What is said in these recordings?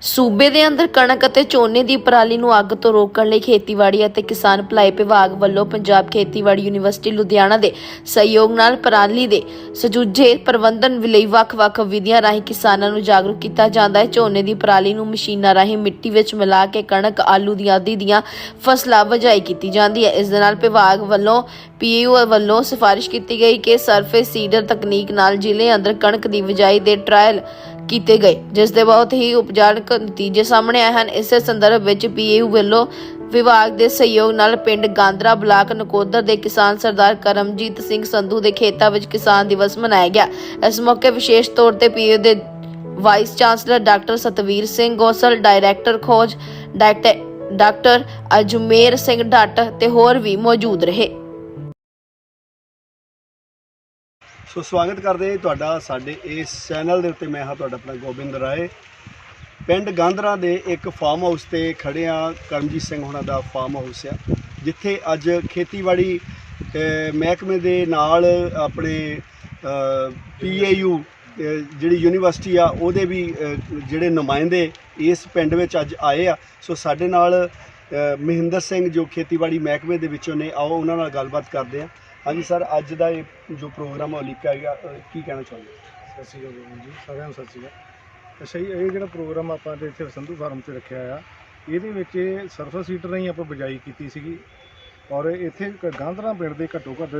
ਸੂਬੇ ਦੇ ਅੰਦਰ ਕਣਕ ਅਤੇ ਝੋਨੇ ਦੀ ਪਰਾਲੀ ਨੂੰ ਅੱਗ ਤੋਂ ਰੋਕਣ ਲਈ ਖੇਤੀਬਾੜੀ ਅਤੇ ਕਿਸਾਨ ਭਲਾਈ ਵਿਭਾਗ ਵੱਲੋਂ ਪੰਜਾਬ ਖੇਤੀਬਾੜੀ ਯੂਨੀਵਰਸਿਟੀ ਲੁਧਿਆਣਾ ਦੇ ਸਹਿਯੋਗ ਨਾਲ ਪਰਾਲੀ ਦੇ ਸੁਚੱਜੇ ਪ੍ਰਬੰਧਨ ਲਈ ਵੱਖ-ਵੱਖ ਵਿਧੀਆਂ ਰਾਹੀਂ ਕਿਸਾਨਾਂ ਨੂੰ ਜਾਗਰੂਕ ਕੀਤਾ ਜਾਂਦਾ ਹੈ। ਝੋਨੇ ਦੀ ਪਰਾਲੀ ਨੂੰ ਮਸ਼ੀਨਾਂ ਰਾਹੀਂ ਮਿੱਟੀ ਵਿੱਚ ਮਿਲਾ ਕੇ ਕਣਕ, ਆਲੂ ਦੀ ਆਦਿ ਦੀਆਂ ਫਸਲਾਂ ਬਜਾਈ ਕੀਤੀ ਜਾਂਦੀ ਹੈ। ਇਸ ਦੇ ਨਾਲ ਵਿਭਾਗ ਵੱਲੋਂ ਪੀਯੂ ਵੱਲੋਂ ਸਿਫਾਰਿਸ਼ ਕੀਤੀ ਗਈ ਕਿ ਸਰਫੇਸ ਸੀਡਰ ਤਕਨੀਕ ਨਾਲ ਜ਼ਿਲ੍ਹੇ ਅੰਦਰ ਕਣਕ ਦੀ ਬਿਜਾਈ ਦੇ ਟ੍ਰਾਇਲ ਕੀਤੇ ਗਏ ਜਿਸ ਦੇ ਬਹੁਤ ਹੀ ਉਪਜਾਨਕ ਨਤੀਜੇ ਸਾਹਮਣੇ ਆਏ ਹਨ। ਇਸੇ ਸੰਦਰਭ ਵਿੱਚ ਪੀਏਯੂ ਵੱਲੋਂ ਵਿਭਾਗ ਦੇ ਸਹਿਯੋਗ ਨਾਲ ਪਿੰਡ ਗਾਂਦਰਾ ਬਲਾਕ ਨਕੋਦਰ ਦੇ ਕਿਸਾਨ ਸਰਦਾਰ ਕਰਮਜੀਤ ਸਿੰਘ ਸੰਧੂ ਦੇ ਖੇਤਾਂ ਵਿੱਚ ਕਿਸਾਨ ਦਿਵਸ ਮਨਾਇਆ ਗਿਆ। ਇਸ ਮੌਕੇ ਵਿਸ਼ੇਸ਼ ਤੌਰ ਤੇ ਪੀਏਯੂ ਦੇ vice chancellor doctor Satvir Singh Gosal director ਖੋਜ ਡਾਕਟਰ ਡਾਕਟਰ ਅਜਮੇਰ ਸਿੰਘ ਡੱਟ ਤੇ ਹੋਰ ਵੀ ਮੌਜੂਦ ਰਹੇ। ਸੋ ਸਵਾਗਤ ਕਰਦੇ ਤੁਹਾਡਾ ਸਾਡੇ ਇਸ ਚੈਨਲ ਦੇ ਉੱਤੇ। ਮੈਂ ਹਾਂ ਤੁਹਾਡਾ ਆਪਣਾ ਗੋਬਿੰਦ ਰਾਏ। ਪਿੰਡ ਗਾਂਧਰਾ ਦੇ ਇੱਕ ਫਾਰਮ ਹਾਊਸ ਤੇ ਖੜੇ ਆ ਕਰਮਜੀਤ ਸਿੰਘ ਹੋਣਾ ਦਾ ਫਾਰਮ ਹਾਊਸ ਆ। ਜਿੱਥੇ ਅੱਜ ਖੇਤੀਬਾੜੀ ਮਹਿਕਮੇ ਦੇ ਨਾਲ ਆਪਣੇ ਪੀਏਯੂ ਜਿਹੜੀ ਯੂਨੀਵਰਸਿਟੀ ਆ, ਉਹਦੇ ਵੀ ਜਿਹੜੇ ਨੁਮਾਇੰਦੇ ਇਸ ਪਿੰਡ ਵਿੱਚ ਅੱਜ ਆਏ ਆ। ਸੋ ਸਾਡੇ ਨਾਲ ਮਹਿੰਦਰ ਸਿੰਘ ਜੋ ਖੇਤੀਬਾੜੀ ਮਹਿਕਮੇ ਦੇ ਵਿੱਚੋਂ ਨੇ, ਆਓ ਉਹਨਾਂ ਨਾਲ ਗੱਲਬਾਤ ਕਰਦੇ ਆ ਹਾਂਜੀ ਸਰ, ਅੱਜ ਦਾ ਇਹ ਜੋ ਪ੍ਰੋਗਰਾਮ ਆ ਹੈਗਾ ਗਿਆ ਕੀ ਕਹਿਣਾ ਚਾਹੁੰਦੇ ਹੋ ਸਤਿ ਸ਼੍ਰੀ ਅਕਾਲ ਗੋਬਿੰਦ ਜੀ, ਸਾਰਿਆਂ ਨੂੰ ਸਤਿ ਸ਼੍ਰੀ ਅਕਾਲ। ਅੱਛਾ ਜੀ, ਇਹ ਜਿਹੜਾ ਪ੍ਰੋਗਰਾਮ ਆਪਾਂ ਦੇ ਇੱਥੇ ਸੰਧੂ ਫਾਰਮ ਤੇ ਰੱਖਿਆ ਆ, ਇਹਦੇ ਵਿੱਚ ਸਰਫਸ ਸੀਟਰ ਰਾਹੀਂ ਆਪਾਂ ਬਿਜਾਈ ਕੀਤੀ ਸੀਗੀ। ਔਰ ਇੱਥੇ ਕ- ਗਾਂਧਰਾ ਪਿੰਡ ਦੇ ਘੱਟੋ ਘੱਟ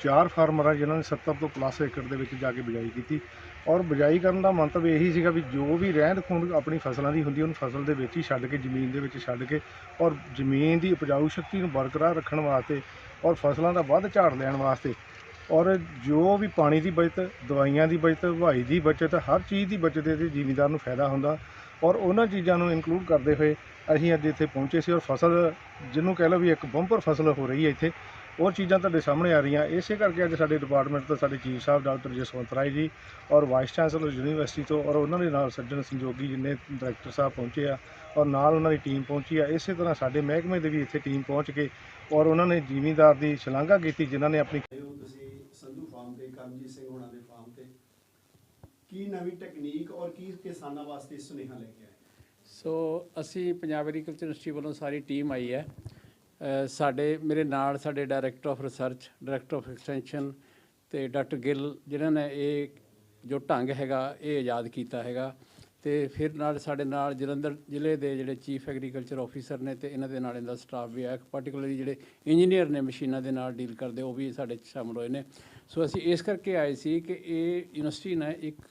ਚਾਰ ਫਾਰਮਰ ਆ ਜਿਨ੍ਹਾਂ ਨੇ 70 ਤੋਂ ਪਲੱਸ ਏਕੜ ਦੇ ਵਿੱਚ ਜਾ ਕੇ ਬਿਜਾਈ ਕੀਤੀ। ਔਰ ਬਿਜਾਈ ਕਰਨ ਦਾ ਮੰਤਵ ਇਹੀ ਸੀਗਾ ਵੀ ਜੋ ਵੀ ਰਹਿੰਦ ਖੂੰਹਦ ਆਪਣੀ ਫਸਲਾਂ ਦੀ ਹੁੰਦੀ ਉਹਨੂੰ ਫਸਲ ਦੇ ਵਿੱਚ ਹੀ ਛੱਡ ਕੇ, ਜ਼ਮੀਨ ਦੇ ਵਿੱਚ ਛੱਡ ਕੇ ਔਰ ਜ਼ਮੀਨ ਦੀ ਉਪਜਾਊ ਸ਼ਕਤੀ ਨੂੰ ਬਰਕਰਾਰ ਰੱਖਣ ਵਾਸਤੇ ਔਰ ਫਸਲਾਂ ਦਾ ਵੱਧ ਝਾੜ ਲੈਣ ਵਾਸਤੇ ਔਰ ਜੋ ਵੀ ਪਾਣੀ ਦੀ ਬਚਤ, ਦਵਾਈਆਂ ਦੀ ਬਚਤ, ਹਵਾਈ ਦੀ ਬਚਤ, ਹਰ ਚੀਜ਼ ਦੀ ਬਚਤ ਇਹਦੇ ਜ਼ਿਮੀਂਦਾਰ ਨੂੰ ਫਾਇਦਾ ਹੁੰਦਾ। ਔਰ ਉਹਨਾਂ ਚੀਜ਼ਾਂ ਨੂੰ ਇਨਕਲੂਡ ਕਰਦੇ ਹੋਏ ਅਸੀਂ ਅੱਜ ਇੱਥੇ ਪਹੁੰਚੇ ਸੀ ਔਰ ਫਸਲ ਜਿਹਨੂੰ ਕਹਿ ਲਓ ਵੀ ਇੱਕ ਬੰਪਰ ਫਸਲ ਹੋ ਰਹੀ ਹੈ ਇੱਥੇ, ਉਹ ਚੀਜ਼ਾਂ ਤੁਹਾਡੇ ਸਾਹਮਣੇ ਆ ਰਹੀਆਂ। ਇਸੇ ਕਰਕੇ ਅੱਜ ਸਾਡੇ ਡਿਪਾਰਟਮੈਂਟ ਤੋਂ ਸਾਡੇ ਚੀਫ ਸਾਹਿਬ ਡਾਕਟਰ ਜਸਵੰਤ ਰਾਏ ਜੀ ਔਰ ਵਾਈਸ ਚਾਂਸਲਰ ਯੂਨੀਵਰਸਿਟੀ ਤੋਂ ਔਰ ਉਹਨਾਂ ਦੇ ਨਾਲ ਸੱਜਣ ਸੰਜੋਗੀ ਜਿੰਨੇ ਡਾਇਰੈਕਟਰ ਸਾਹਿਬ ਪਹੁੰਚੇ ਆ ਔਰ ਨਾਲ ਉਹਨਾਂ ਦੀ ਟੀਮ ਪਹੁੰਚੀ ਆ। ਇਸੇ ਤਰ੍ਹਾਂ ਸਾਡੇ ਮਹਿਕਮੇ ਦੇ ਵੀ ਇੱਥੇ ਟੀਮ ਪਹੁੰਚ ਕੇ ਔਰ ਉਹਨਾਂ ਨੇ ਜ਼ਿਮੀਂਦਾਰ ਦੀ ਸ਼ਲਾਘਾ ਕੀਤੀ ਜਿਨ੍ਹਾਂ ਨੇ ਆਪਣੀ ਤੁਸੀਂ ਸੰਧੂ ਫਾਰਮ ਤੇ ਕਰਮਜੀਤ ਸਿੰਘ ਹੋਣਾ ਦੇ ਫਾਰਮ ਤੇ ਕੀ ਨਵੀਂ ਟੈਕਨੀਕ ਔਰ ਕੀ ਕਿਸਾਨਾਂ ਵਾਸਤੇ ਸੁਨੇਹਾ ਲੈ ਕੇ ਆਏ? ਸੋ ਅਸੀਂ ਪੰਜਾਬ ਐਗਰੀਕਲਚਰ ਯੂਨੀਵਰਸਿਟੀ ਵੱਲੋਂ ਸਾਰੀ ਟੀਮ ਆਈ ਹੈ। ਸਾਡੇ, ਮੇਰੇ ਨਾਲ ਸਾਡੇ director of research director of extension ਤੇ ਡਾਕਟਰ ਗਿੱਲ ਜਿਨ੍ਹਾਂ ਨੇ ਇਹ ਜੋ ਢੰਗ ਹੈਗਾ, ਇਹ ਆਜ਼ਾਦ ਕੀਤਾ ਹੈਗਾ। ਤੇ ਫਿਰ ਨਾਲ ਸਾਡੇ ਨਾਲ ਜਲੰਧਰ ਜ਼ਿਲ੍ਹੇ ਦੇ ਜਿਹੜੇ ਚੀਫ ਐਗਰੀਕਲਚਰ ਆਫੀਸਰ ਨੇ ਤੇ ਇਹਨਾਂ ਦੇ ਨਾਲ ਇਹਦਾ ਸਟਾਫ ਵੀ ਹੈ। ਪਾਰਟਿਕੂਲਰਲੀ ਜਿਹੜੇ ਇੰਜੀਨੀਅਰ ਨੇ ਮਸ਼ੀਨਾਂ ਦੇ ਨਾਲ ਡੀਲ ਕਰਦੇ, ਉਹ ਵੀ ਸਾਡੇ 'ਚ ਸ਼ਾਮਲ ਹੋਏ ਨੇ। ਸੋ ਅਸੀਂ ਇਸ ਕਰਕੇ ਆਏ ਸੀ ਕਿ ਇਹ ਯੂਨੀਵਰਸਿਟੀ ਨੇ ਇੱਕ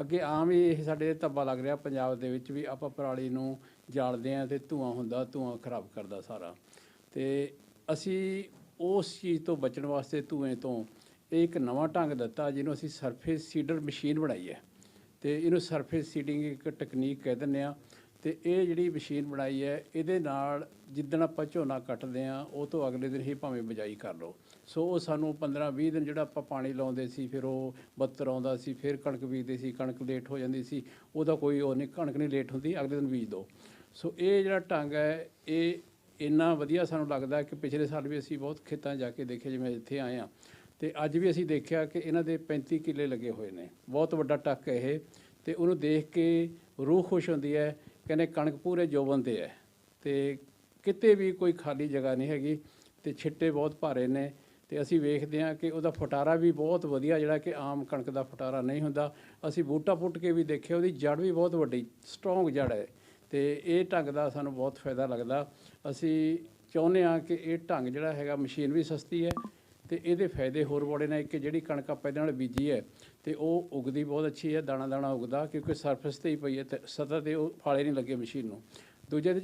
ਅੱਗੇ ਆਮ ਹੀ ਇਹ ਸਾਡੇ ਧੱਬਾ ਲੱਗ ਰਿਹਾ ਪੰਜਾਬ ਦੇ ਵਿੱਚ ਵੀ ਆਪਾਂ ਪਰਾਲੀ ਨੂੰ ਜਾਲਦੇ ਆ ਤੇ ਧੂਆਂ ਹੁੰਦਾ, ਧੂਆਂ ਖਰਾਬ ਕਰਦਾ ਸਾਰਾ। ਤੇ ਅਸੀਂ ਉਸ ਚੀਜ਼ ਤੋਂ ਬਚਣ ਵਾਸਤੇ ਧੂਏ ਤੋਂ ਇਹ ਇੱਕ ਨਵਾਂ ਢੰਗ ਦਿੱਤਾ, ਜਿਹਨੂੰ ਅਸੀਂ ਸਰਫੇਸ ਸੀਡਰ ਮਸ਼ੀਨ ਬਣਾਈ ਹੈ। ਤੇ ਇਹਨੂੰ ਸਰਫੇਸ ਸੀਡਿੰਗ ਇੱਕ ਟੈਕਨੀਕ ਕਹਿ ਦਿੰਦੇ ਆ ਤੇ ਇਹ ਜਿਹੜੀ ਮਸ਼ੀਨ ਬਣਾਈ ਹੈ, ਇਹਦੇ ਨਾਲ ਜਿੱਦਣ ਆਪਾਂ ਝੋਨਾ ਕੱਟਦੇ ਆ ਉਹ ਤੋਂ ਅਗਲੇ ਦਿਨ ਹੀ ਭਾਵੇਂ ਬਿਜਾਈ ਕਰ ਲਓ। ਸੋ ਉਹ ਸਾਨੂੰ 15 20 ਦਿਨ ਜਿਹੜਾ ਆਪਾਂ ਪਾਣੀ ਲਾਉਂਦੇ ਸੀ, ਫਿਰ ਉਹ ਬੱਤਰ ਆਉਂਦਾ ਸੀ, ਫਿਰ ਕਣਕ ਬੀਜਦੇ ਸੀ, ਕਣਕ ਲੇਟ ਹੋ ਜਾਂਦੀ ਸੀ, ਉਹਦਾ ਕੋਈ ਉਹ ਨਹੀਂ, ਕਣਕ ਨਹੀਂ ਲੇਟ ਹੁੰਦੀ, ਅਗਲੇ ਦਿਨ ਬੀਜ ਦਿਓ ਸੋ ਇਹ ਜਿਹੜਾ ਢੰਗ ਹੈ, ਇਹ ਇੰਨਾ ਵਧੀਆ ਸਾਨੂੰ ਲੱਗਦਾ ਕਿ ਪਿਛਲੇ ਸਾਲ ਵੀ ਅਸੀਂ ਬਹੁਤ ਖੇਤਾਂ ਜਾ ਕੇ ਦੇਖੇ, ਜਿਵੇਂ ਇੱਥੇ ਆਏ ਆ ਤੇ ਅੱਜ ਵੀ ਅਸੀਂ ਦੇਖਿਆ ਕਿ ਇਹਨਾਂ ਦੇ 35 ਕਿੱਲੇ ਲੱਗੇ ਹੋਏ ਨੇ। ਬਹੁਤ ਵੱਡਾ ਟੱਕ ਹੈ ਇਹ ਤੇ ਉਹਨੂੰ ਦੇਖ ਕੇ ਰੂਹ ਖੁਸ਼ ਹੁੰਦੀ ਹੈ, ਕਹਿੰਦੇ ਕਣਕ ਪੂਰੇ ਜੋਬਨ ਤੇ ਹੈ ਤੇ ਕਿਤੇ ਵੀ ਕੋਈ ਖਾਲੀ ਜਗ੍ਹਾ ਨਹੀਂ ਹੈਗੀ ਤੇ ਛਿੱਟੇ ਬਹੁਤ ਭਾਰੇ ਨੇ ਤੇ ਅਸੀਂ ਵੇਖਦੇ ਹਾਂ ਕਿ ਉਹਦਾ ਫਟਾਰਾ ਵੀ ਬਹੁਤ ਵਧੀਆ, ਜਿਹੜਾ ਕਿ ਆਮ ਕਣਕ ਦਾ ਫਟਾਰਾ ਨਹੀਂ ਹੁੰਦਾ। ਅਸੀਂ ਬੂਟਾ ਪੁੱਟ ਕੇ ਵੀ ਦੇਖਿਆ, ਉਹਦੀ ਜੜ ਵੀ ਬਹੁਤ ਵੱਡੀ ਸਟਰੋਂਗ ਜੜ ਹੈ ਤੇ ਇਹ ਢੰਗ ਦਾ ਸਾਨੂੰ ਬਹੁਤ ਫਾਇਦਾ ਲੱਗਦਾ। ਅਸੀਂ ਚਾਹੁੰਦੇ ਹਾਂ ਕਿ ਇਹ ਢੰਗ ਜਿਹੜਾ ਹੈਗਾ ਮਸ਼ੀਨ ਵੀ ਸਸਤੀ ਹੈ ਤੇ ਇਹਦੇ ਫਾਇਦੇ ਹੋਰ ਬੜੇ ਨੇ ਕਿ ਜਿਹੜੀ ਕਣਕ ਆਪਾਂ ਇਹਦੇ ਨਾਲ ਬੀਜੀ ਹੈ ਤੇ ਉਹ ਉਗਦੀ ਬਹੁਤ ਅੱਛੀ ਹੈ ਦਾਣਾ ਦਾਣਾ ਉਗਦਾ ਕਿਉਂਕਿ ਸਰਫੇਸ ਤੇ ਹੀ ਪਈ ਹੈ ਤੇ ਸਤਹ ਤੇ ਉਹ ਫਾਲੇ ਨਹੀਂ ਲੱਗੇ ਮਸ਼ੀਨ ਨੂੰ। ਦੂਜੇ ਤੇ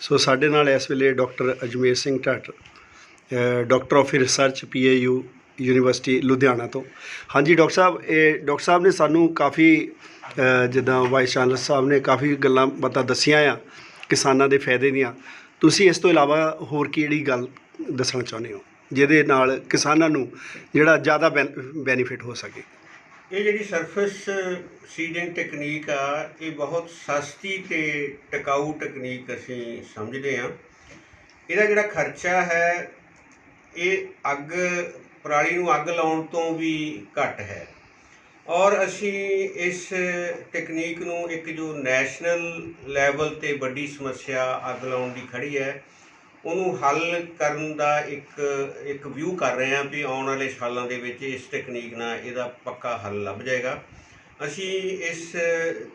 ਸੋ ਸਾਡੇ ਨਾਲ ਇਸ ਵੇਲੇ doctor Ajmer Singh Dhatt a, doctor of research PAU university Ludhiana ਤੋਂ। ਹਾਂਜੀ ਡਾਕਟਰ ਸਾਹਿਬ ਇਹ ਡਾਕਟਰ ਸਾਹਿਬ ਨੇ ਸਾਨੂੰ ਕਾਫੀ ਜਿੱਦਾਂ ਵਾਈਸ ਚਾਂਸਲਰ ਸਾਹਿਬ ਨੇ ਕਾਫੀ ਗੱਲਾਂ ਬਾਤਾਂ ਦੱਸੀਆਂ ਆ ਕਿਸਾਨਾਂ ਦੇ ਫਾਇਦੇ ਦੀਆਂ। ਤੁਸੀਂ ਇਸ ਤੋਂ ਇਲਾਵਾ ਹੋਰ ਕਿਹੜੀ ਗੱਲ ਦੱਸਣਾ ਚਾਹੁੰਦੇ ਹੋ? ਜਿਹਦੇ ਨਾਲ ਕਿਸਾਨਾਂ ਨੂੰ ਜਿਹੜਾ ਜ਼ਿਆਦਾ ਬੈਨੀਫਿਟ ਹੋ ਸਕੇ। ਇਹ ਜਿਹੜੀ ਸਰਫੇਸ ਸੀਡਿੰਗ ਟੈਕਨੀਕ ਆ, ਇਹ ਬਹੁਤ ਸਸਤੀ ਤੇ ਟਿਕਾਊ ਟੈਕਨੀਕ ਅਸੀਂ ਸਮਝਦੇ ਹਾਂ। ਇਹਦਾ ਜਿਹੜਾ ਖਰਚਾ ਹੈ, ਇਹ ਅੱਗ, ਪਰਾਲੀ ਨੂੰ ਅੱਗ ਲਾਉਣ ਤੋਂ ਵੀ ਘੱਟ ਹੈ। ਔਰ ਅਸੀਂ ਇਸ ਟੈਕਨੀਕ ਨੂੰ ਇੱਕ ਜੋ ਨੈਸ਼ਨਲ ਲੈਵਲ ਤੇ ਵੱਡੀ ਸਮੱਸਿਆ ਅੱਗ ਲਾਉਣ ਦੀ ਖੜੀ ਹੈ, ਉਹਨੂੰ ਹੱਲ ਕਰਨ ਦਾ ਇੱਕ ਇੱਕ ਵਿਊ ਕਰ ਰਹੇ ਹਾਂ ਵੀ ਆਉਣ ਵਾਲੇ ਸਾਲਾਂ ਦੇ ਵਿੱਚ ਇਸ ਟੈਕਨੀਕ ਨਾਲ ਇਹਦਾ ਪੱਕਾ ਹੱਲ ਲੱਭ ਜਾਏਗਾ। ਅਸੀਂ ਇਸ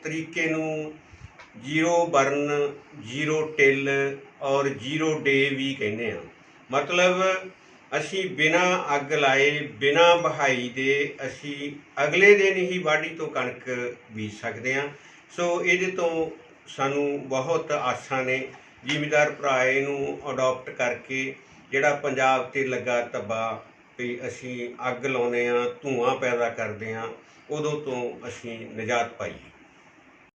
ਤਰੀਕੇ ਨੂੰ zero burn zero till or zero day ਵੀ ਕਹਿੰਦੇ ਹਾਂ। ਮਤਲਬ ਅਸੀਂ ਬਿਨਾ ਅੱਗ ਲਾਏ, ਬਿਨਾ ਵਹਾਈ ਦੇ ਅਸੀਂ ਅਗਲੇ ਦਿਨ ਹੀ ਵਾਢੀ ਤੋਂ ਕਣਕ ਬੀਜ ਸਕਦੇ ਹਾਂ। ਸੋ ਇਹਦੇ ਤੋਂ ਸਾਨੂੰ ਬਹੁਤ ਆਸਾਂ ਨੇ। ਜ਼ਿਮੀਦਾਰ ਭਰਾ ਇਹਨੂੰ ਅਡਾਪਟ ਕਰਕੇ ਜਿਹੜਾ ਪੰਜਾਬ ਤੇ ਲੱਗਾ ਤਬਾ ਵੀ ਅਸੀਂ ਅੱਗ ਲਾਉਂਦੇ ਆ ਧੂਆਂ ਪੈਦਾ ਕਰਦੇ ਆ ਉਦੋਂ ਤੋਂ ਅਸੀਂ ਨਿਜਾਤ ਪਾਈਏ।